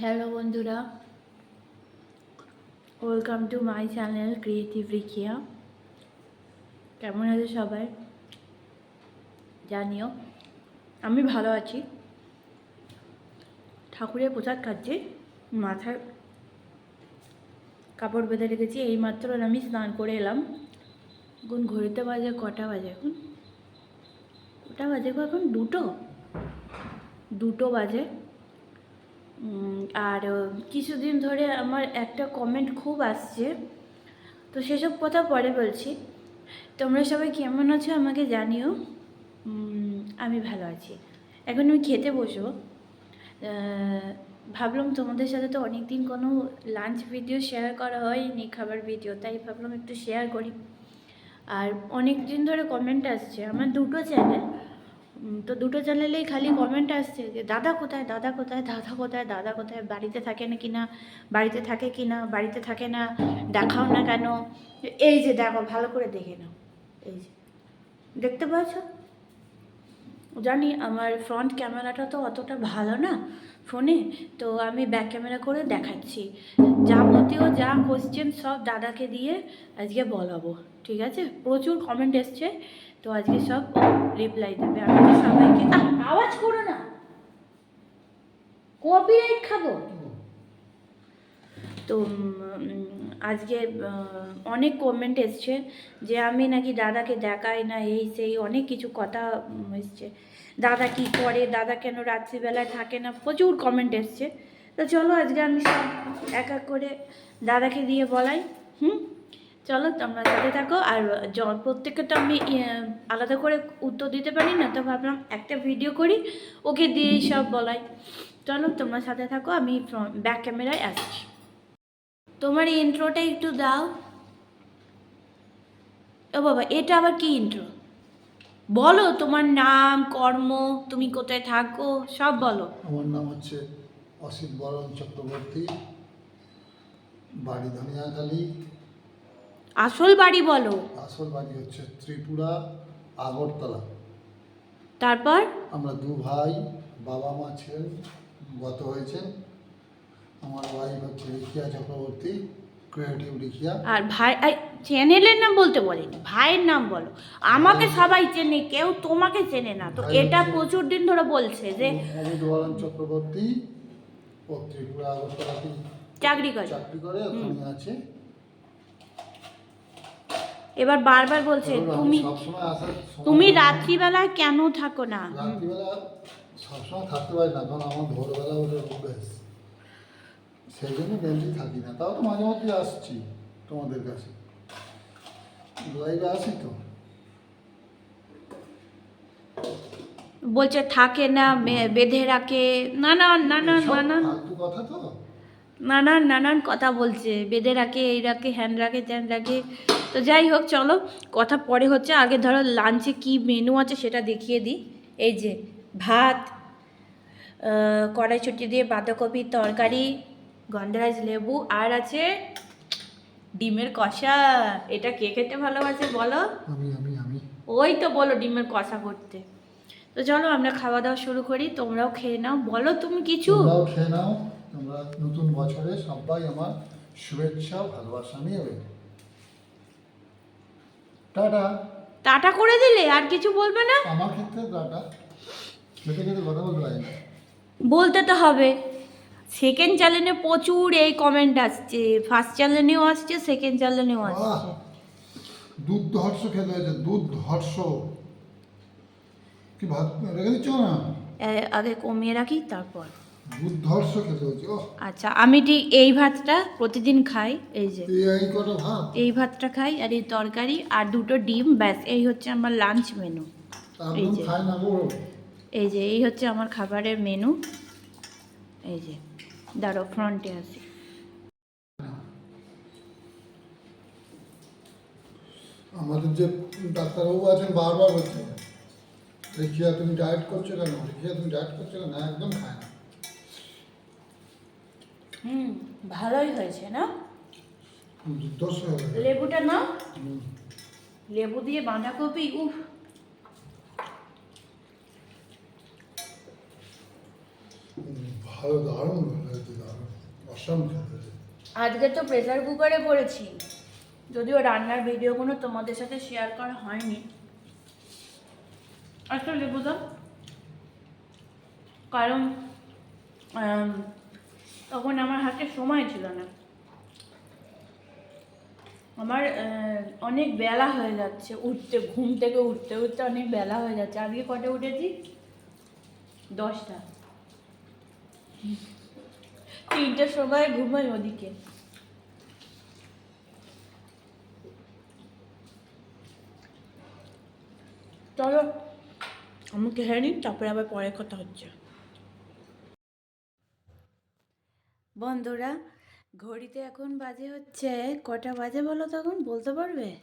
Hello বন্ধুরা। Welcome to my channel creative Rikiya কেমন আছে সবাই? জানিও, আমি ভালো আছি। ঠাকুরের প্রসাদ খাচ্ছি মাথায় কাপড় বেঁধে রেখেছি, এইমাত্র আমি স্নান করে এলাম। এখন ঘড়িতে বাজে কটা বাজে এখন? কটা বাজে এখন? দুটো? দুটো বাজে। আর কিছুদিন ধরে আমার একটা কমেন্ট খুব আসছে। তো সেসব কথা পরে বলছি। তোমরা সবাই কেমন আছো আমাকে জানিও। আমি ভালো আছি। এখন আমি খেতে বসবো। ভাবলাম তোমাদের সাথে তো অনেক দিন কোনো লাঞ্চ ভিডিও শেয়ার করা হয়নি, খাবার ভিডিও তাই ভাবলাম একটু শেয়ার করি। আর অনেক দিন ধরে কমেন্ট আসছে। আমার দুটো চ্যানেল তো দুটো চ্যানেলেই খালি কমেন্ট আসছে যে, দাদা কোথায়? দাদা কোথায়? দাদা কোথায়? দাদা কোথায়? বাড়িতে থাকে না কি না? বাড়িতে থাকে কি না? বাড়িতে থাকে না? দেখাও না কেন? এই যে দেখো, ভালো করে দেখে নাও। এই যে। দেখতে পাচ্ছ? জানি আমার ফ্রন্ট ক্যামেরাটা তো অতটা ভালো না ফোনে তো আমি ব্যাক ক্যামেরা করে দেখাচ্ছি। যাবতীয় যা কোশ্চেন সব দাদাকে দিয়ে আজকে বলাবো। ঠিক আছে? প্রচুর কমেন্ট এসছে। তো আজকে সব রিপ্লাই দেবে। আমি তো সবাইকে আওয়াজ করো না। কপিরাইট খাব? তো আজকে অনেক কমেন্ট এসছে যে আমি নাকি দাদাকে দেখাই না এই সেই অনেক কিছু কথা এসছে। দাদা কি করে? দাদা কেন রাত্রিবেলায় থাকে না? প্রচুর কমেন্ট এসছে। তো চলো আজকে আমি সব এক এক করে দাদাকে দিয়ে বলাই। হুম? চলো তোমরা সাথে থাকো, আর প্রত্যেককে তো আমি আলাদা করে উত্তর দিতে পারি না, তো ভাবলাম একটা ভিডিও করি, ওকে দিয়েই সব বলাই। চলো তোমরা সাথে থাকো, আমি ব্যাক ক্যামেরায় আসছি। তোমার ইন্ট্রোটা একটু দাও। ও বাবা, এটা আবার কি ইন্ট্রো বলো তোমার নাম, কর্ম, তুমি কোথায় থাকো, সব বলো। আমার নাম হচ্ছে অসিত বরণ চক্রবর্তী, বাড়ি ধনিয়াখালী। আসল বাড়ি বলো। আসল বাড়ি হচ্ছে ত্রিপুরা আগরতলা। তারপর? আমরা দু ভাই বাবা মা ছিলেন গত হয়েছেন আমার ওয়াইফ হচ্ছে রিখিয়া চক্রবর্তী ক্রিয়েটিভ রিখিয়া আর ভাই চ্যানেলের নাম বলতে বলেনি ভাইয়ের নাম বলো। আমাকে সবাই চেনে কেউ তোমাকে চেনে না। তো এটা প্রচুর দিন ধরে বলছে যে অমিত চক্রবর্তী ও ত্রিপুরা আগরতলাতে চাকরি করে। চাকরি করে ওখানে আছে। এবার বারবার বলছে তুমি তুমি রাত্রিবেলায় কেন থাকো না? রাত্রিবেলা সবসময় থাকতে পারি না। কারণ আমার ভোরবেলা ওঠে অভ্যাস সেই জন্য বেঞ্চি থাকি না। তাও তো মাঝে আসছি তোমাদের কাছে। লাইভে আসি তো। বলছে থাকে না বেঁধে রাখে। নানান নানান নানান। কথা তো। নানান নানান কথা বলছে। বেঁধে রাখে এই রাখে হ্যান রাখে ত্যান রাখে। তো যাই হোক চলো। কথা পরে হচ্ছে আগে ধরো লাঞ্চে কি মেনু আছে সেটা দেখিয়ে দিই। এই যে ভাত কড়াইশুটি দিয়ে বাঁধাকপির তরকারি গন্ধরাজ লেবু আর আছে ডিমের কষা। এটা কে খেতে ভালোবাসে বলো? ওই তো বলো ডিমের কষা করতে। তো চলো আমরা খাওয়া দাওয়া শুরু করি। তোমরাও খেয়ে নাও। বলো তুমি কিছু। খেয়ে নাও। তোমরা নতুন বছরে সবাই আমার শুভেচ্ছা ভালোবাসা নিয়ে টাটা। টাটা করে দিলে আর কিছু বলবে না? আমার ক্ষেত্রে টাটা। কথা বলতে পারি না। বলতে তো হবে। সেকেন্ড চ্যানেলে প্রচুর এই কমেন্ট আসছে। ফার্স্ট চ্যানেলেও আসছে সেকেন্ড চ্যানেলেও! আসছে। খেতে হয়েছে কি ভাত রেখে দিচ্ছ না? আগে কমিয়ে রাখি তারপর। খেতে আচ্ছা আমি ঠিক এই ভাতটা প্রতিদিন খাই এই যে। এই এই কটা ভাত? এই ভাতটা খাই আর এই তরকারি আর দুটো ডিম ব্যাস এই হচ্ছে আমার লাঞ্চ মেনু এই যে। এই যে এই হচ্ছে আমার খাবারের মেনু এই যে দাঁড়ো ফ্রন্টে আসি আমাদের যে ডাক্তারবাবু আছেন বারবার বলছে রেখিয়া তুমি ডায়েট করছ কেন? রেখিয়া তুমি ডায়েট করছ কেন? একদম খায় না। হুম ভালোই হয়েছে না। লেবুটা না লেবু দিয়ে বাঁধাকপি উফ। ভালো দারুণ আজকে তো প্রেসার কুকারে করেছি যদিও রান্নার ভিডিওগুলো তোমাদের সাথে শেয়ার করা হয়নি। আসলে বুঝলাম কারণ আম, তখন আমার হাতে সময় ছিল না। আমার অনেক বেলা হয়ে যাচ্ছে। উঠতে, ঘুম থেকে উঠতে উঠতে অনেক বেলা হয়ে যাচ্ছে। আজকে কটা উঠেছি? দশটা। তিনটের সময় ঘুমাই ওদিকে। চলো, আমাকে হ্যাঁ নিন, তারপরে আবার পরে কথা হচ্ছে। বন্ধুরা ঘড়িতে এখন বাজে হচ্ছে কটা বাজে বলো তখন বলতে পারবে?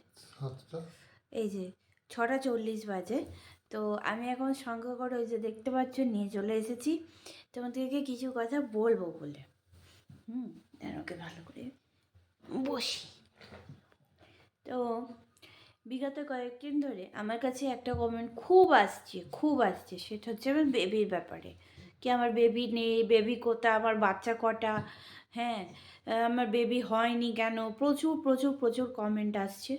এই যে ছটা চল্লিশ বাজে। তো আমি এখন সঙ্গ করে ওই যে দেখতে পাচ্ছ নিয়ে চলে এসেছি। তোমাদেরকে কিছু কথা বলব বলে। হুম ওকে ভালো করে বসি। তো বিগত কয়েকদিন ধরে আমার কাছে একটা কমেন্ট খুব আসছে খুব আসছে। সেটা হচ্ছে আমার বেবির ব্যাপারে। কি আমার বেবি নেই বেবি কোথা আমার বাচ্চা কটা? হ্যাঁ আমার বেবি হয়নি কেন? প্রচুর প্রচুর প্রচুর কমেন্ট আসছে।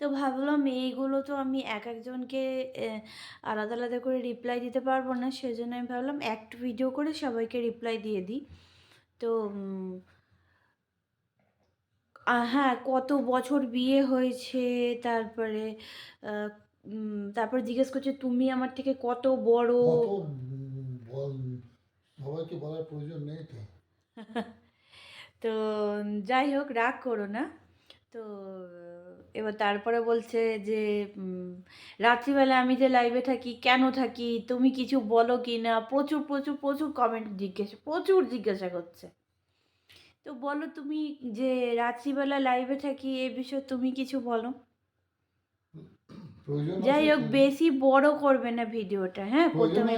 তো ভাবলাম এইগুলো তো আমি এক একজনকে আলাদা আলাদা করে রিপ্লাই দিতে পারব না। সেজন্য আমি ভাবলাম একটা ভিডিও করে সবাইকে রিপ্লাই দিয়ে দিই। তো হ্যাঁ কত বছর বিয়ে হয়েছে, তারপরে তারপর জিজ্ঞেস করছে, তুমি আমার থেকে কত বড়? সবাইকে বলার প্রয়োজন নেই তো। তো যাই হোক রাগ করো না। তো এবার তারপরে বলছে যে রাত্রিবেলা আমি যে লাইভে থাকি কেন থাকি তুমি কিছু বলো কি না প্রচুর প্রচুর প্রচুর কমেন্ট জিজ্ঞাসা প্রচুর জিজ্ঞাসা করছে। তো বলো তুমি যে রাত্রিবেলা লাইভে থাকি এ বিষয়ে তুমি কিছু বলো। যাই হোক বেশি বড় করবে না ভিডিওটা হ্যাঁ প্রথমে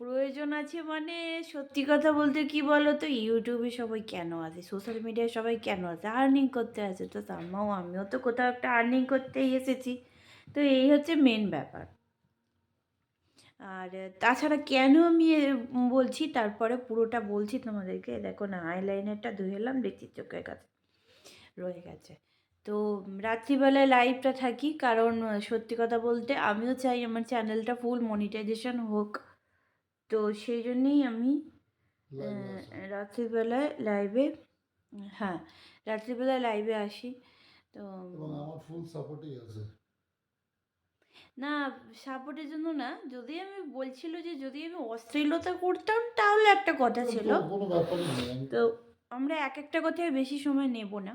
প্রয়োজন আছে মানে সত্যি কথা বলতে কি বলো তো ইউটিউবে সবাই কেন আছে? সোশ্যাল মিডিয়ায় সবাই কেন আছে? আর্নিং করতে আছে তো তামাও আমিও তো কোথাও একটা আর্নিং করতেই এসেছি। তো এই হচ্ছে মেন ব্যাপার। আর তাছাড়া কেন আমি বলছি? তারপরে পুরোটা বলছি তোমাদেরকে। দেখো না আইলাইনারটা ধুয়ে এলাম, দেখছি চোখের কাছে রয়ে গেছে। তো রাত্রিবেলায় লাইভটা থাকি, কারণ সত্যি কথা বলতে আমিও চাই আমার চ্যানেলটা ফুল মনিটাইজেশন হোক। তো সেই জন্যেই আমি। রাত্রিবেলায় লাইভে হ্যাঁ রাত্রিবেলায় লাইভে আসি। তো আমার ফুল সাপোর্টই আছে। না সাপোর্টের জন্য না যদি আমি বলছিল যে যদি আমি অশ্লীলতা করতাম তাহলে একটা কথা ছিল। তো আমরা এক একটা কথায় বেশি সময় নেব না।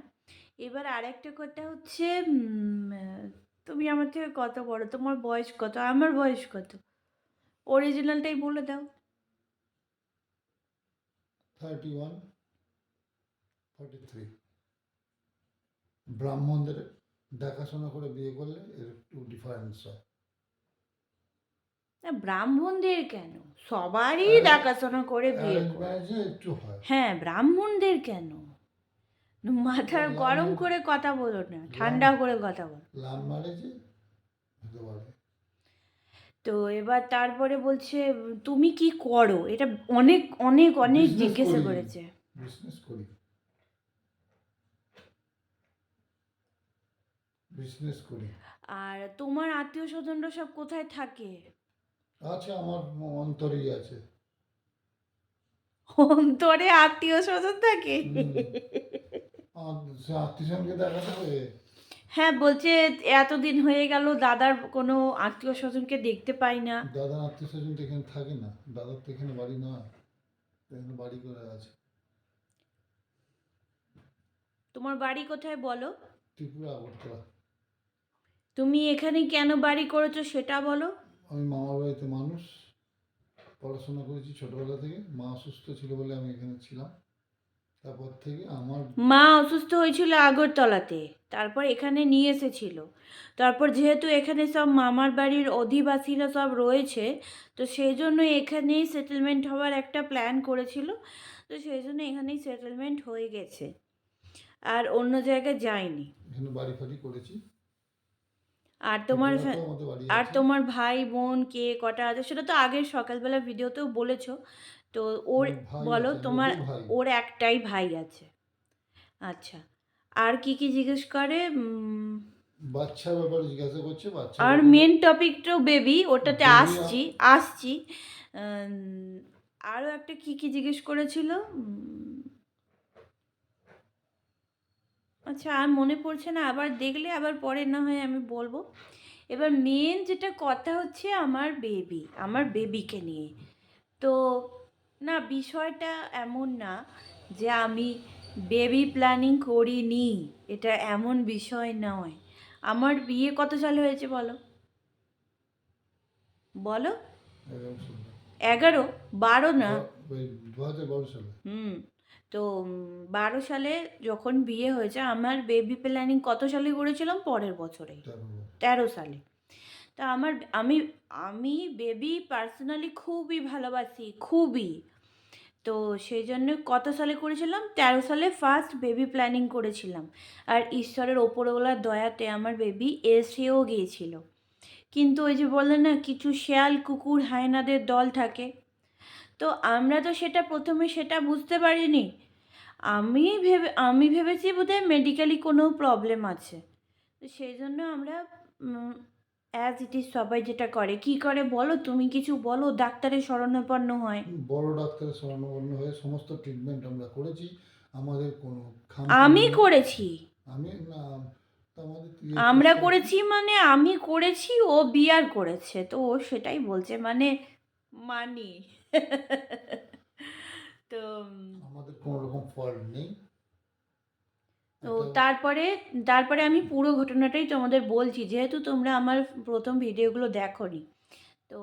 এবার আর একটা কথা হচ্ছে তুমি আমার থেকে কত বড়? তোমার বয়স কত? আমার বয়স কত? অরিজিনালটাই বলে দাও। থার্টি ওয়ান থ্রি ব্রাহ্মণদের দেখাশোনা করে বিয়ে করলে এর একটু ডিফারেন্স হয়। না ব্রাহ্মণদের কেন? সবারই দেখাশোনা করে বিয়ে করে। একটু হয়। হ্যাঁ ব্রাহ্মণদের কেন? মাথার গরম করে কথা বলো না ঠান্ডা করে কথা বলো। লাভ ম্যারেজে হতে পারে তো এবার তারপরে বলছে তুমি কি করো? এটা অনেক অনেক অনেক জিজ্ঞাসা করেছে। বিজনেস করি। বিজনেস করি। আর তোমার আত্মীয় স্বজনরা সব কোথায় থাকে? আছে আমার অন্তরেই আছে। অন্তরে আত্মীয় স্বজন থাকে? হুম। আমার সে আত্মীয়স্বজনকে দেখাতে হবে? হ্যাঁ বলছে এতদিন হয়ে গেল দাদার কোনো আত্মীয় স্বজনকে দেখতে পাই না। দাদার আত্মীয় স্বজন তো এখানে থাকে না। দাদার তো এখানে বাড়ি নয় এখানে বাড়ি করে আছে? তোমার বাড়ি কোথায় বলো? ত্রিপুরা আগরতলা। তুমি এখানে কেন বাড়ি করেছ সেটা বলো। আমি মামার বাড়িতে মানুষ পড়াশোনা করেছি ছোটবেলা থেকে। মা অসুস্থ ছিল বলে আমি এখানে ছিলাম। তারপর থেকে আমার মা অসুস্থ হয়েছিল আগরতলাতে। তারপর এখানে নিয়ে এসেছিল। তারপর যেহেতু এখানে সব মামার বাড়ির অধিবাসীরা সব রয়েছে তো সেই জন্য এখানেই সেটেলমেন্ট হওয়ার একটা প্ল্যান করেছিল। তো সেই জন্য এখানেই সেটেলমেন্ট হয়ে গেছে। আর অন্য জায়গায় যায়নি। বাড়ি ফাড়ি করেছি। আর তোমার আর তোমার ভাই বোন কে কটা আছে সেটা তো আগের সকালবেলা ভিডিওতেও বলেছ। তো ওর বলো তোমার ওর একটাই ভাই আছে। আচ্ছা। আর কি কি জিজ্ঞেস করে? উম, বাচ্চার ব্যাপারে জিজ্ঞাসা করছে বাচ্চা আর মেন টপিকটাও বেবি ওটাতে আসছি আসছি। আরও একটা কি কি জিজ্ঞেস করেছিল? আচ্ছা আর মনে পড়ছে না আবার দেখলে আবার পরে না হয় আমি বলব। এবার মেন যেটা কথা হচ্ছে আমার বেবি আমার বেবিকে নিয়ে। তো না বিষয়টা এমন না যে আমি বেবি প্ল্যানিং করিনি এটা এমন বিষয় নয়। আমার বিয়ে কত সালে হয়েছে বলো? বলো? এগারো বারো না? হুম তো বারো সালে যখন বিয়ে হয়েছে আমার বেবি প্ল্যানিং কত সালে করেছিলাম? পরের বছরে। তেরো সালে। তা আমার আমি আমি বেবি পার্সোনালি খুবই ভালোবাসি খুবই। তো সেই জন্য কত সালে করেছিলাম? তেরো সালে ফার্স্ট বেবি প্ল্যানিং করেছিলাম। আর ঈশ্বরের ওপরওয়ালার দয়াতে আমার বেবি এসেও গিয়েছিল। কিন্তু ওই যে বললেন না, কিছু শেয়াল, কুকুর, হায়নাদের দল থাকে। তো আমরা তো সেটা প্রথমে সেটা বুঝতে পারিনি। আমি ভেবে, আমি ভেবেছি বোধহয় মেডিকেলি কোনো প্রবলেম আছে। তো সেই জন্য আমরা অ্যাজ ইট ইজ সবাই যেটা করে। কি করে বলো? তুমি কিছু বলো ডাক্তারের শরণাপন্ন হয়। বড় ডাক্তারের শরণাপন্ন হয়ে সমস্ত ট্রিটমেন্ট আমরা করেছি। আমাদের কোনো আমি করেছি। আমি না আমরা করেছি মানে আমি করেছি ও বিয়ার করেছে। তো ও সেটাই বলছে মানে মানি। তো আমাদের কোনো রকম ফল্ট নেই। তো তারপরে তারপরে আমি পুরো ঘটনাটাই তোমাদের বলছি যেহেতু তোমরা আমার প্রথম ভিডিওগুলো দেখোনি। তো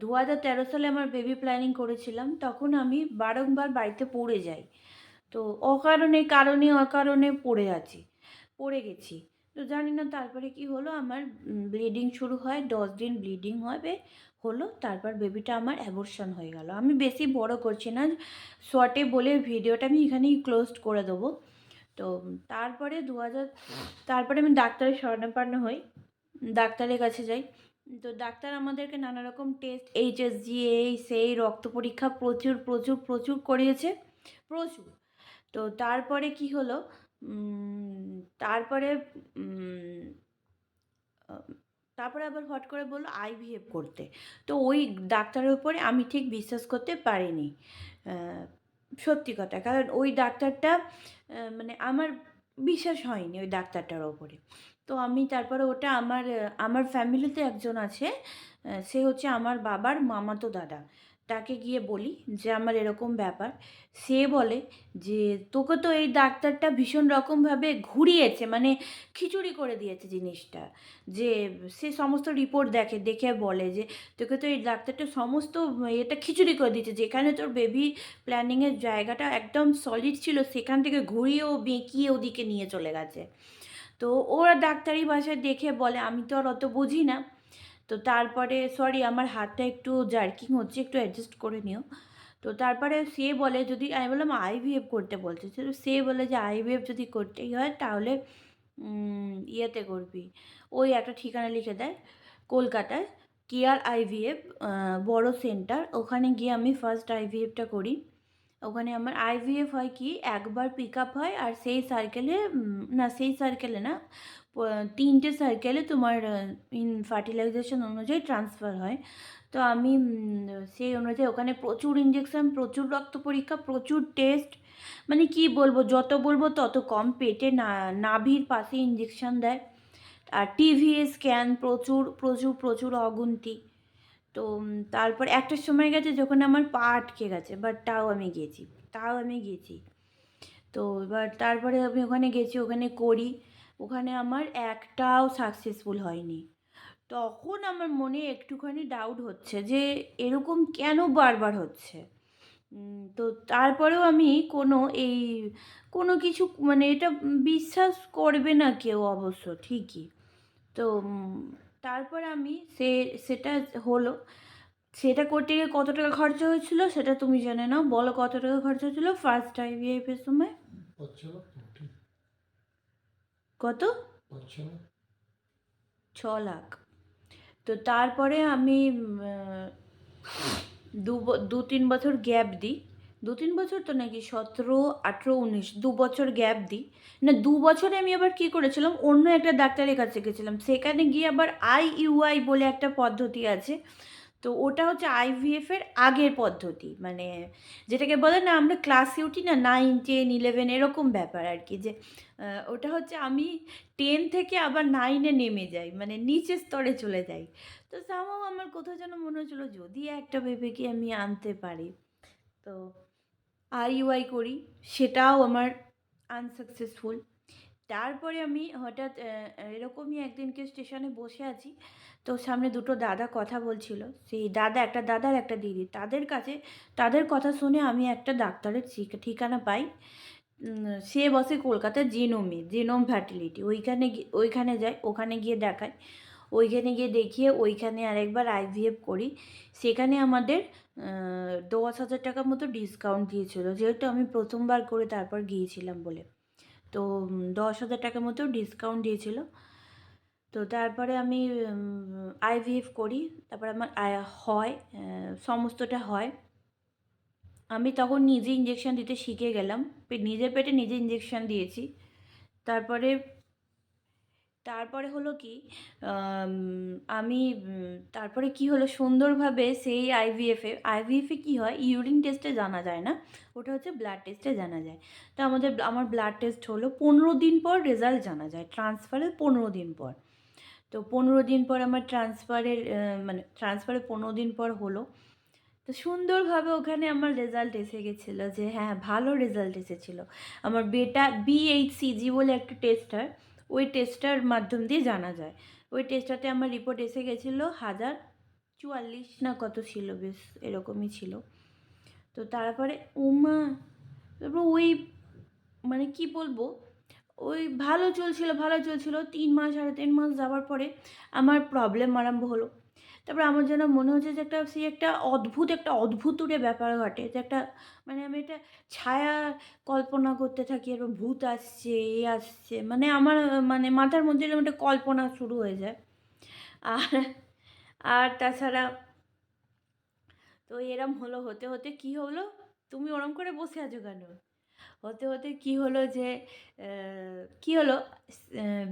দু হাজার তেরো সালে আমার বেবি প্ল্যানিং করেছিলাম তখন আমি বারংবার বাড়িতে পড়ে যাই। তো অকারণে কারণে অকারণে পড়ে আছি পড়ে গেছি। তো জানি না তারপরে কি হলো আমার ব্লিডিং শুরু হয় দশ দিন ব্লিডিং হবে হলো তারপর বেবিটা আমার অ্যাবর্শন হয়ে গেল। আমি বেশি বড় করছি না শর্টে বলে ভিডিওটা আমি এখানেই ক্লোজ করে দেবো। তো তারপরে দু হাজার তারপরে আমি ডাক্তারের শরণাপন্ন হই, ডাক্তারের কাছে যাই। তো ডাক্তার আমাদেরকে নানা রকম টেস্ট এইচএসজি এই সেই রক্ত পরীক্ষা প্রচুর প্রচুর প্রচুর করিয়েছে, প্রচুর। তো তারপরে কি হলো? তারপরে তারপরে আবার হট করে বলল আইভিএফ করতে। তো ওই ডাক্তারের উপরে আমি ঠিক বিশ্বাস করতে পারিনি। সত্যি কথা। কারণ ওই ডাক্তারটা মানে আমার বিশ্বাস হয়নি ওই ডাক্তারটার ওপরে। তো আমি তারপরে ওটা আমার আমার ফ্যামিলিতে একজন আছে সে হচ্ছে আমার বাবার মামাতো দাদা। তাকে গিয়ে বলি যে, আমার এরকম ব্যাপার। সে বলে যে, তোকে তো এই ডাক্তারটা ভীষণ রকমভাবে ঘুরিয়েছে মানে খিচুড়ি করে দিয়েছে জিনিসটা। যে, সে সমস্ত রিপোর্ট দেখে দেখে বলে যে, তোকে তো এই ডাক্তারটা সমস্ত এটা খিচুড়ি করে দিয়েছে। যেখানে তোর বেবি প্ল্যানিংয়ের জায়গাটা একদম সলিড ছিল, সেখান থেকে ঘুরিয়ে ও বেঁকিয়ে ওদিকে নিয়ে চলে গেছে। তো ওরা ডাক্তারি ভাষায় দেখে বলে, আমি তো আর অত বুঝি না। তো তারপরে সরি আমার হাতটা একটু জার্কিং হচ্ছে, একটু অ্যাডজাস্ট করে নিও। তো তারপরে সে বলে যদি, আমি বললাম আইভিএফ করতে বলছে তো সে বলে যে আইভিএফ যদি করতেই হয় তাহলে ইয়েতে করবি। ওই একটা ঠিকানা লিখে দেয়, কলকাতায় কেয়ার আইভিএফ বড় সেন্টার ওখানে গিয়ে আমি ফার্স্ট আইভিএফটা করি। ওখানে আমার আইভিএফ হয় কি, একবার পিক আপ হয় আর সেই সার্কেলে না, সেই সার্কেলে না তিনটে সার্কেলে তোমার ইন ফার্টিলাইজেশন অনুযায়ী ট্রান্সফার হয়। তো আমি সেই অনুযায়ী ওখানে প্রচুর ইঞ্জেকশন প্রচুর রক্ত পরীক্ষা, প্রচুর টেস্ট মানে কি বলব, যত বলব তত কম পেটে না, নাভির পাশে ইঞ্জেকশন দেয়। আর টিভি স্ক্যান প্রচুর প্রচুর প্রচুর অগুন্তি। তো তারপর একটা সময় গেছে যখন আমার পা আটকে গেছে বাট তাও আমি গেছি, তাও আমি গেছি। তো এবার তারপরে আমি ওখানে গেছি, ওখানে করি। ওখানে আমার একটাও সাকসেসফুল হয়নি। তখন আমার মনে একটুখানি ডাউট হচ্ছে যে এরকম কেন বারবার হচ্ছে? তো তারপরেও আমি কোনো এই, কোনো কিছু মানে এটা বিশ্বাস করবে না কেউ অবশ্য, ঠিকই। তো তারপর আমি সে, সেটা হলো, সেটা করতে গিয়ে কত টাকা খরচা হয়েছিল সেটা তুমি জেনে নাও। বলো কত টাকা খরচা হয়েছিল ফার্স্ট আইভিএফের সময়? কত? ছ লাখ। তো তারপরে আমি দু দু তিন বছর গ্যাপ দিই। দু তিন বছর তো নাকি সতেরো আঠেরো উনিশ দু বছর গ্যাপ দিই। না দু বছরে আমি আবার কী করেছিলাম অন্য একটা ডাক্তারের কাছে গেছিলাম। সেখানে গিয়ে আবার আই আইইউআই বলে একটা পদ্ধতি আছে। তো ওটা হচ্ছে আইভিএফ এর আগের পদ্ধতি। মানে যেটাকে বলে না, আমরা ক্লাসে উঠি না নাইন টেন ইলেভেন এরকম ব্যাপার আর কি যে ওটা হচ্ছে আমি টেন থেকে আবার নাইনে নেমে যাই মানে নিচের স্তরে চলে যাই। তো সামাও আমার কোথাও যেন মনে হচ্ছিল, যদি একটা বেবিকে আমি আনতে পারি, তো আইইউআই করি, সেটাও আমার আনসাকসেসফুল তারপরে আমি হঠাৎ এরকমই একদিনকে স্টেশনে বসে আছি, তো সামনে দুটো দাদা কথা বলছিল। সেই দাদা, একটা দাদার একটা দিদি। তাদের কাছে, তাদের কথা শুনে আমি একটা ডাক্তারের ঠিক- ঠিকানা পাই। সে বসে কলকাতার জিনোমে, জিনোম ফার্টিলিটি। ওইখানে ওইখানে যাই ওখানে গিয়ে দেখাই ওইখানে গিয়ে দেখিয়ে ওইখানে আরেকবার আইভিএফ করি। সেখানে আমাদের দশ হাজার টাকার মতো ডিসকাউন্ট দিয়েছিল। যেহেতু আমি প্রথমবার করে তারপর গিয়েছিলাম বলে। তো দশ হাজার টাকার মতো ডিসকাউন্ট দিয়েছিল। তো তারপরে আমি আইভিএফ করি, তারপরে আমার হয় সমস্তটা হয়। আমি তখন নিজে ইঞ্জেকশন দিতে শিখে গেলাম। নিজের পেটে নিজে ইঞ্জেকশন দিয়েছি। তারপরে তারপরে হলো কি, আমি তারপরে কি হলো সুন্দরভাবে সেই আইভিএফে আইভিএফে কি হয় ইউরিন টেস্টে জানা যায় না, ওটা হচ্ছে ব্লাড টেস্টে জানা যায়। তো আমাদের, আমার ব্লাড টেস্ট হলো পনেরো দিন পর রেজাল্ট জানা যায় ট্রান্সফারের পনেরো দিন পর। তো পনেরো দিন পর আমার ট্রান্সফারের মানে ট্রান্সফারের পনেরো দিন পর হলো। তো সুন্দরভাবে ওখানে আমার রেজাল্ট এসে গেছিল যে হ্যাঁ ভালো রেজাল্ট এসেছিল। আমার বেটা বিএইচসিজি বলে একটা টেস্ট হয় ওই টেস্টটার মাধ্যম দিয়ে জানা যায়। ওই টেস্টাতে আমার রিপোর্ট এসে গেছিল হাজার চুয়াল্লিশ না কত ছিল, বেশ এরকমই ছিল। তো তারপরে উমা, তারপর ওই মানে কি বলব, ওই ভালো চলছিল ভালো চলছিল, তিন মাস সাড়ে তিন মাস যাওয়ার পরে আমার প্রবলেম আরম্ভ হলো। তারপরে আমার যেন মনে হচ্ছে যে একটা সেই একটা অদ্ভুত, একটা অদ্ভুতুরে ব্যাপার ঘটে যে একটা মানে আমি একটা ছায়া কল্পনা করতে থাকি, এরকম ভূত আসছে, এ আসছে মানে আমার মানে মাথার মধ্যে এরকম একটা কল্পনা শুরু হয়ে যায়। আর আর তাছাড়া তো এরম হলো, হতে হতে কি হলো? তুমি ওরম করে বসে আছো কেন? হতে হতে কি হলো যে কি হলো?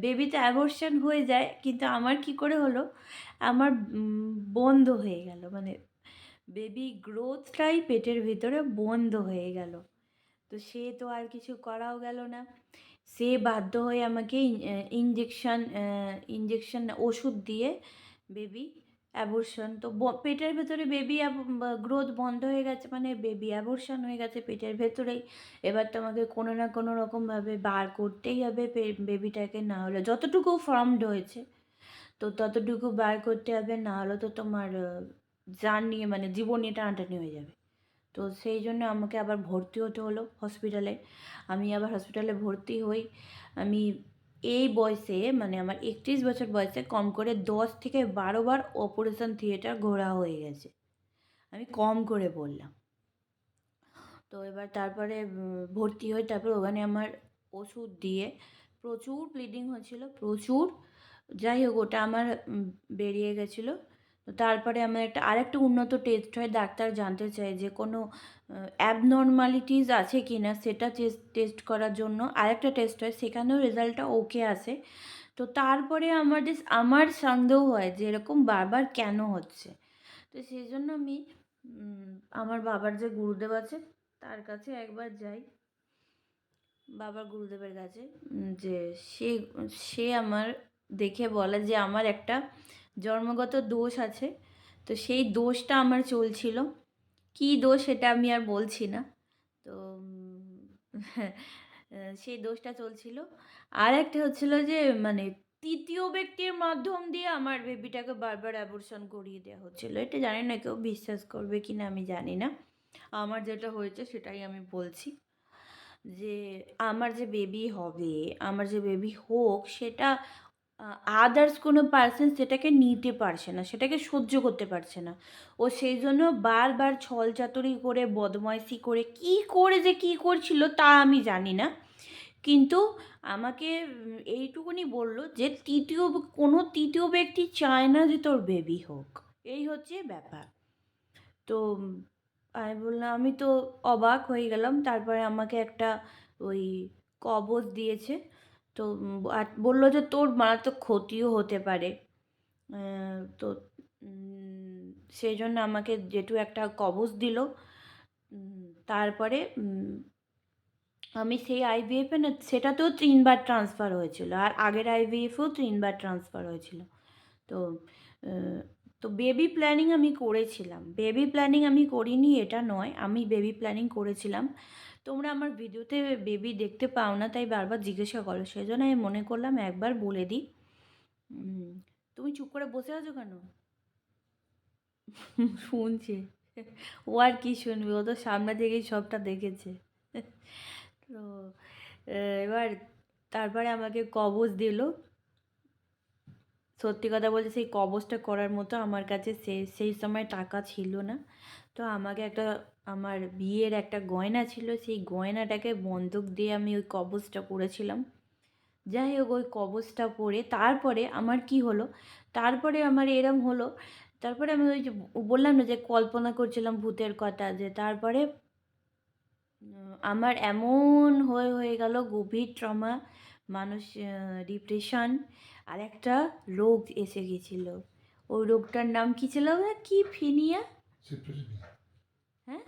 বেবিতে অ্যাবর্শন হয়ে যায়, কিন্তু আমার কি করে হলো? আমার বন্ধ হয়ে গেল। মানে বেবি গ্রোথটাই পেটের ভিতরে বন্ধ হয়ে গেল। তো সে তো আর কিছু করাও গেল না। সে বাধ্য হয়ে আমাকে ইঞ্জেকশন ইঞ্জেকশন ওষুধ দিয়ে বেবি অ্যাবর্শন তো পেটের ভেতরে বেবি গ্রোথ বন্ধ হয়ে গেছে মানে বেবি অ্যাবর্শন হয়ে গেছে পেটের ভেতরেই। এবার তোমাকে কোনো না কোনো রকমভাবে বার করতেই হবে বেবিটাকে না হলে। যতটুকু ফর্মড হয়েছে, তো ততটুকু বার করতে হবে, না হলে তো তোমার জান নিয়ে মানে জীবন নিয়ে টানাটানি হয়ে যাবে। তো সেই জন্য আমাকে আবার ভর্তি হতে হলো হসপিটালে আমি আবার হসপিটালে ভর্তি হই। আমি এই বয়সে মানে আমার একত্রিশ বছর বয়সে কম করে দশ থেকে বারো বার অপারেশন থিয়েটার ঘোরা হয়ে গেছে। আমি কম করে বললাম। তো এবার তারপরে ভর্তি হয়ে তারপর ওখানে আমার ওষুধ দিয়ে প্রচুর ব্লিডিং হচ্ছিল প্রচুর। যাই হোক, ওটা আমার বেরিয়ে গেছিল। তো তারপরে আমার একটা আরেকটা উন্নত টেস্ট হয়, ডাক্তার জানতে চায় যে কোনো অ্যাবনর্মালিটিস আছে কি না সেটা টেস্ট করার জন্য। আরেকটা টেস্ট হয়, সেখানেও রেজাল্টটা ওকে আসে তো তারপরে আমাদের আমার সন্দেহ হয় যে এরকম বারবার কেন হচ্ছে? তো সেই জন্য আমি আমার বাবার যে গুরুদেব আছে, তার কাছে একবার যাই। বাবার গুরুদেবের কাছে যে সে সে আমার দেখে বলে যে আমার একটা জন্মগত দোষ আছে। তো সেই দোষটা আমার চলছিল। কী দোষ সেটা আমি আর বলছি না। তো সেই দোষটা চলছিল। আর একটা হচ্ছিল যে মানে তৃতীয় ব্যক্তির মাধ্যম দিয়ে আমার বেবিটাকে বারবার অ্যাবর্শন করিয়ে দেওয়া হচ্ছিল। এটা জানি না কেউ বিশ্বাস করবে কি না আমি জানি না। আমার যেটা হয়েছে সেটাই আমি বলছি। যে, আমার যে বেবি হবে, আমার যে বেবি হোক, সেটা আদার্স কোনো পার্সন সেটাকে নিতে পারছে না, সেটাকে সহ্য করতে পারছে না। ও সেই জন্য বারবার ছল চাতুরি করে, বদমাইশি করে, কি করে যে কি করছিল তা আমি জানি না। কিন্তু আমাকে এইটুকুনি বলল যে তৃতীয়, কোনো তৃতীয় ব্যক্তি চায় না যে তোর বেবি হোক। এই হচ্ছে ব্যাপার। তো আমি বললাম, আমি তো অবাক হয়ে গেলাম। তারপরে আমাকে একটা ওই কবজ দিয়েছে। তো আর বলল যে তোর মারাত্মক ক্ষতিও হতে পারে। তো সেই জন্য আমাকে যেটু একটা কবজ দিল। তারপরে আমি সেই আইভিএফে না, সেটাতেও তিনবার ট্রান্সফার হয়েছিল। আর আগের আইভিএফেও তিনবার ট্রান্সফার হয়েছিল। তো তো বেবি প্ল্যানিং আমি করেছিলাম। বেবি প্ল্যানিং আমি করিনি, এটা নয়। আমি বেবি প্ল্যানিং করেছিলাম। তোমরা আমার ভিডিওতে বেবি দেখতে পাও না, তাই বারবার জিজ্ঞাসা করো। সেই জন্য আমি মনে করলাম একবার বলে দিই। তুমি চুপ করে বসে আছো কেন? শুনছে। ও আর কি শুনবে? ও তো সামনে থেকেই সবটা দেখেছে। তো এবার তারপরে আমাকে কবজ দিল। সত্যি কথা বলতে সেই কবজটা করার মতো আমার কাছে সে, সেই সময় টাকা ছিল না। তো আমাকে একটা আমার বিয়ের একটা গয়না ছিল, সেই গয়নাটাকে বন্ধক দিয়ে আমি ওই কবজটা করেছিলাম যাই হোক, ওই কবজটা পরে তারপরে আমার কি হলো, তারপরে আমার এরম হলো, তারপরে আমি ওই যে বললাম না যে কল্পনা করছিলাম ভূতের কথা যে তারপরে আমার এমন হয়ে হয়ে গেল গভীর ট্রমা, মানুষ ডিপ্রেশন আর একটা রোগ এসে গেছিল। ওই রোগটার নাম কি ছিল? কি ফিনিয়া? হ্যাঁ?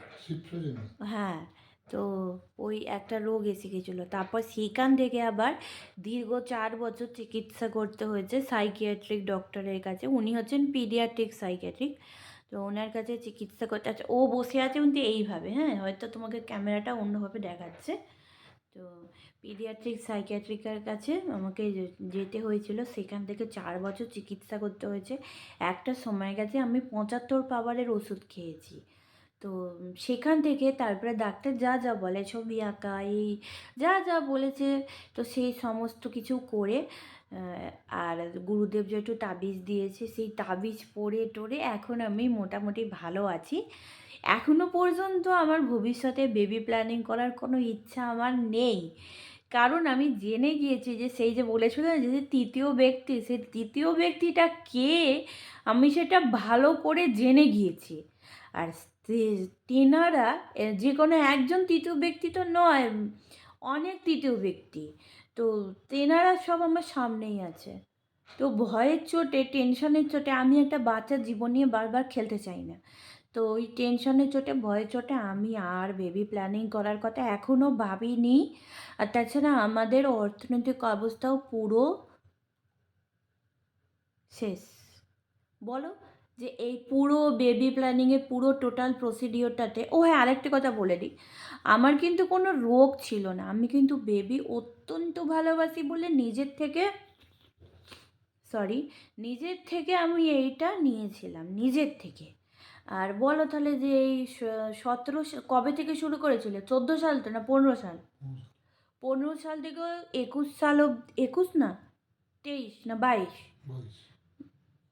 হ্যাঁ তো ওই একটা রোগ এসে গেছিল। তারপর সেখান থেকে আবার দীর্ঘ চার বছর চিকিৎসা করতে হয়েছে সাইকিয়াট্রিক ডক্টরের কাছে। উনি হচ্ছেন পিডিয়াট্রিক সাইকিয়াট্রিক। তো ওনার কাছে চিকিৎসা করতে আছে ও বসে আছে কিন্তু এইভাবে হ্যাঁ? হয়তো তোমাকে ক্যামেরাটা অন্যভাবে দেখাচ্ছে। তো পিডিয়াট্রিক সাইকিয়াট্রিকের কাছে আমাকে যেতে হয়েছিল সেখান থেকে চার বছর চিকিৎসা করতে হয়েছে। একটা সময় গেছে আমি পঁচাত্তর পাওয়ারের ওষুধ খেয়েছি। তো সেখান থেকে তারপরে ডাক্তার যা যা বলে, ছবি আঁকা, এই যা যা বলেছে, তো সেই সমস্ত কিছু করে আর গুরুদেব যে একটু তাবিজ দিয়েছে, সেই তাবিজ পরে টোরে এখন আমি মোটামুটি ভালো আছি। এখনও পর্যন্ত আমার ভবিষ্যতে বেবি প্ল্যানিং করার কোনো ইচ্ছা আমার নেই। কারণ আমি জেনে গিয়েছি যে সেই যে বলেছিল যে তৃতীয় ব্যক্তি সেই তৃতীয় ব্যক্তিটা কে, আমি সেটা ভালো করে জেনে গিয়েছি। আর তেনারা যে কোনো একজন তৃতীয় ব্যক্তি তো নয়, অনেক তৃতীয় ব্যক্তি। তো তেনারা সব আমার সামনেই আছে। তো ভয়ের চোটে, টেনশনের চোটে আমি একটা বাচ্চার জীবন নিয়ে বারবার খেলতে চাই না। তো ওই টেনশনের চোটে, ভয়ের চোটে আমি আর বেবি প্ল্যানিং করার কথা এখনও ভাবিনি। আর তাছাড়া আমাদের অর্থনৈতিক অবস্থাও পুরো শেষ। বলো? যে এই পুরো বেবি প্ল্যানিংয়ের পুরো টোটাল প্রসিডিওরটাতে ও হ্যাঁ আরেকটা কথা বলে দিই। আমার কিন্তু কোনো রোগ ছিল না। আমি কিন্তু বেবি অত্যন্ত ভালোবাসি বলে নিজের থেকে সরি নিজের থেকে আমি এইটা নিয়েছিলাম, নিজের থেকে। আর বলো তাহলে যে এই সতেরো কবে থেকে শুরু করেছিল? চোদ্দ সাল তো না পনেরো সাল? পনেরো সাল থেকে একুশ সাল অব- একুশ না? তেইশ না বাইশ।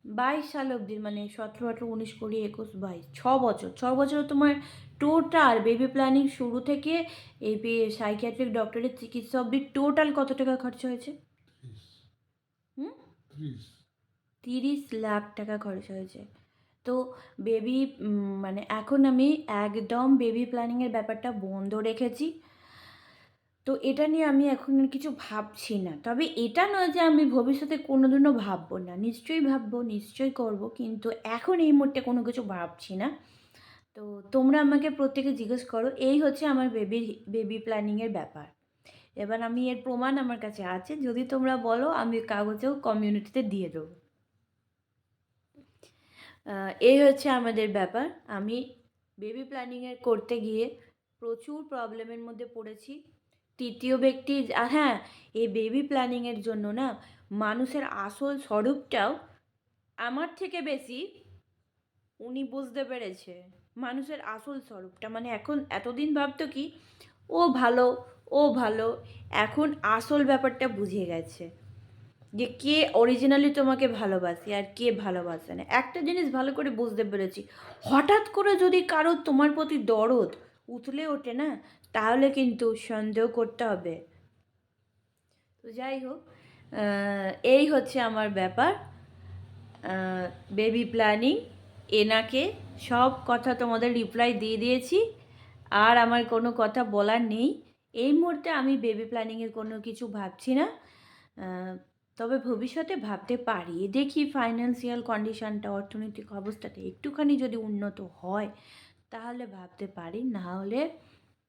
বাইশ সাল অবধি মানে সতেরো আঠেরো উনিশ কুড়ি একুশ বাইশ ছ বছর। ছ বছর তোমার টোটাল বেবি প্ল্যানিং শুরু থেকে এই সাইকিয়াট্রিক ডক্টরের চিকিৎসা অবধি টোটাল কত টাকা খরচ হয়েছে? হুম? তিরিশ। লাখ টাকা খরচ হয়েছে। তো বেবি মানে এখন আমি একদম বেবি প্ল্যানিংয়ের ব্যাপারটা বন্ধ রেখেছি। তো এটা নিয়ে আমি এখন কিছু ভাবছি না। তবে এটা নয় যে আমি ভবিষ্যতে কোনো দিনও ভাববো না। নিশ্চয়ই ভাববো, নিশ্চয়ই করব, কিন্তু এখন এই মুহূর্তে কোনো কিছু ভাবছি না। তো তোমরা আমাকে প্রত্যেকে জিজ্ঞেস করো, এই হচ্ছে আমার বেবির বেবি প্ল্যানিংয়ের ব্যাপার। এবার আমি এর প্রমাণ আমার কাছে আছে, যদি তোমরা বলো, আমি কাগজেও কমিউনিটিতে দিয়ে দেবো। এই হচ্ছে আমাদের ব্যাপার। আমি বেবি প্ল্যানিংয়ের করতে গিয়ে প্রচুর প্রবলেমের মধ্যে পড়েছি। তৃতীয় ব্যক্তি আর হ্যাঁ এই বেবি প্ল্যানিংয়ের জন্য না, মানুষের আসল স্বরূপটাও আমার থেকে বেশি উনি বুঝতে পেরেছে। মানুষের আসল স্বরূপটা মানে এখন এতদিন ভাবতো কি, ও ভালো ও ভালো, এখন আসল ব্যাপারটা বুঝে গেছে। যে কে অরিজিনালি তোমাকে ভালোবাসে আর কে ভালোবাসে না। একটা জিনিস ভালো করে বুঝতে পেরেছি, হঠাৎ করে যদি কারও তোমার প্রতি দরদ উতলে ওঠে না তাহলে কিন্তু সন্দেহ করতে হবে। তো যাই হোক এই হচ্ছে আমার ব্যাপার। বেবি প্ল্যানিং এনাকে সব কথা তোমাদের রিপ্লাই দিয়ে দিয়েছি। আর আমার কোনো কথা বলার নেই। এই মুহূর্তে আমি বেবি প্ল্যানিংয়ের কোনো কিছু ভাবছি না। তবে ভবিষ্যতে ভাবতে পারি। দেখি ফাইন্যান্সিয়াল কন্ডিশনটা অর্থনৈতিক অবস্থাটা একটুখানি যদি উন্নত হয়, তাহলে ভাবতে পারি। না হলে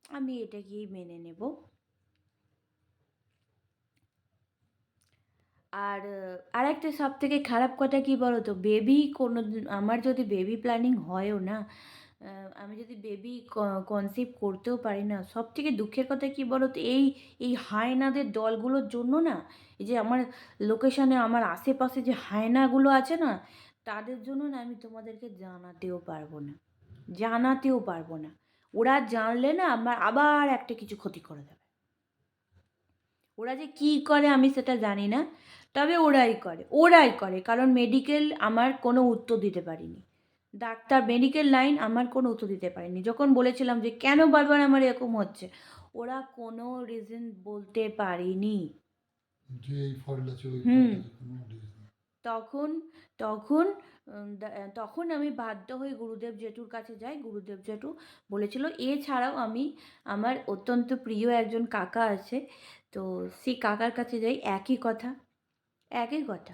আমি এটাকেই মেনে নেব। আর আর একটা সব থেকে খারাপ কথা কি বলো তো বেবি কোনো আমার যদি বেবি প্ল্যানিং হয়ও না আমি যদি বেবি কনসিভ করতেও পারি না সব থেকে দুঃখের কথা কি বলো তো এই এই হায়নাদের দলগুলোর জন্য না, এই যে আমার লোকেশনে আমার আশেপাশে যে হায়নাগুলো আছে না, তাদের জন্য না আমি তোমাদেরকে জানাতেও পারব না, জানাতেও পারব না। ওরা জানলে না আমার আবার একটা কিছু ক্ষতি করে দেবে। ওরা যে কী করে আমি সেটা জানি না তবে ওরাই করে ওরাই করে কারণ মেডিকেল আমার কোনো উত্তর দিতে পারিনি। ডাক্তার মেডিকেল লাইন আমার কোনো উত্তর দিতে পারেনি। যখন বলেছিলাম যে কেন বারবার আমার এরকম হচ্ছে ওরা কোনো রিজন বলতে পারেনি। হুম। তখন তখন তখন আমি বাধ্য হয়ে গুরুদেব জেঠুর কাছে যাই। গুরুদেব জেঠু বলেছিল, এছাড়াও আমি আমার অত্যন্ত প্রিয় একজন কাকা আছে। তো সেই কাকার কাছে যাই, একই কথা একই কথা।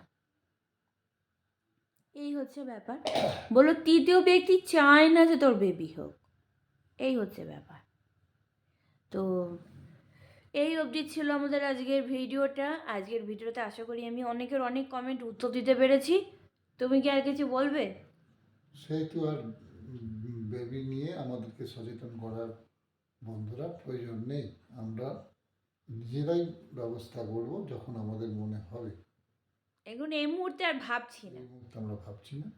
এই হচ্ছে ব্যাপার। বলো তৃতীয় ব্যক্তি চায় না যে তোর বেবি হোক। এই হচ্ছে ব্যাপার। তো এই অবধি ছিল আমাদের আজকের ভিডিওটা। আজকের ভিডিওতে আশা করি আমি অনেকের অনেক কমেন্ট উত্তর দিতে পেরেছি। তুমি কি আর কিছু বলবে? সেহেতু আর বেবি নিয়ে আমাদেরকে সচেতন করার বন্ধুরা প্রয়োজন নেই। আমরা নিজেরাই ব্যবস্থা করব যখন আমাদের মনে হবে। এখন এই মুহূর্তে আর ভাবছি না। এই মুহূর্তে আমরা ভাবছি না।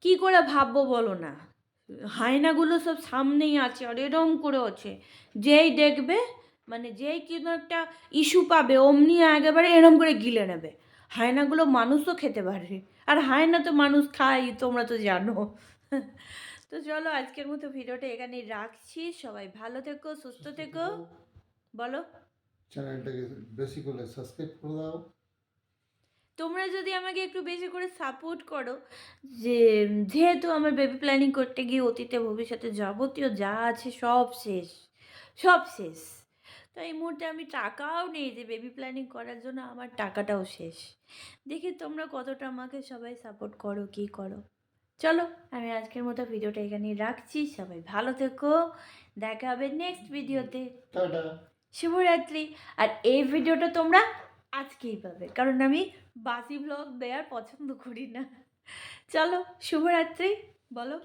কি করে ভাববো বলো না? হায়নাগুলো সব সামনেই আছে আর এরম করে আছে। যেই দেখবে মানে যেই কোনো একটা ইস্যু পাবে অমনি একেবারে এরম করে গিলে নেবে। হায়নাগুলো মানুষও খেতে পারে আর হায়না তো মানুষ খায় তোমরা তো জানো। তো চলো আজকের মতো ভিডিওটা এখানে রাখছি। সবাই ভালো থেকো সুস্থ থেকো। বলো। চ্যানেলটাকে বেশি করে সাবস্ক্রাইব করে দাও। তোমরা যদি আমাকে একটু বেশি করে সাপোর্ট করো যে যেহেতু আমার বেবি প্ল্যানিং করতে গিয়ে অতীতে ভবিষ্যতে যাবতীয় যা আছে সব শেষ সব শেষ। তো এই মুহূর্তে আমি টাকাও নেই যে বেবি প্ল্যানিং করার জন্য আমার টাকাটাও শেষ। দেখি তোমরা কতটা আমাকে সবাই সাপোর্ট করো কি করো। চলো আমি আজকের মতো ভিডিওটা এখানেই রাখছি। সবাই ভালো থেকো। দেখা হবে নেক্সট ভিডিওতে। শুভরাত্রি। আর এই ভিডিওটা তোমরা আজকেই পাবে। কারণ আমি বাসি ব্লগ দেওয়ার পছন্দ করি না। চলো শুভরাত্রি। বলো।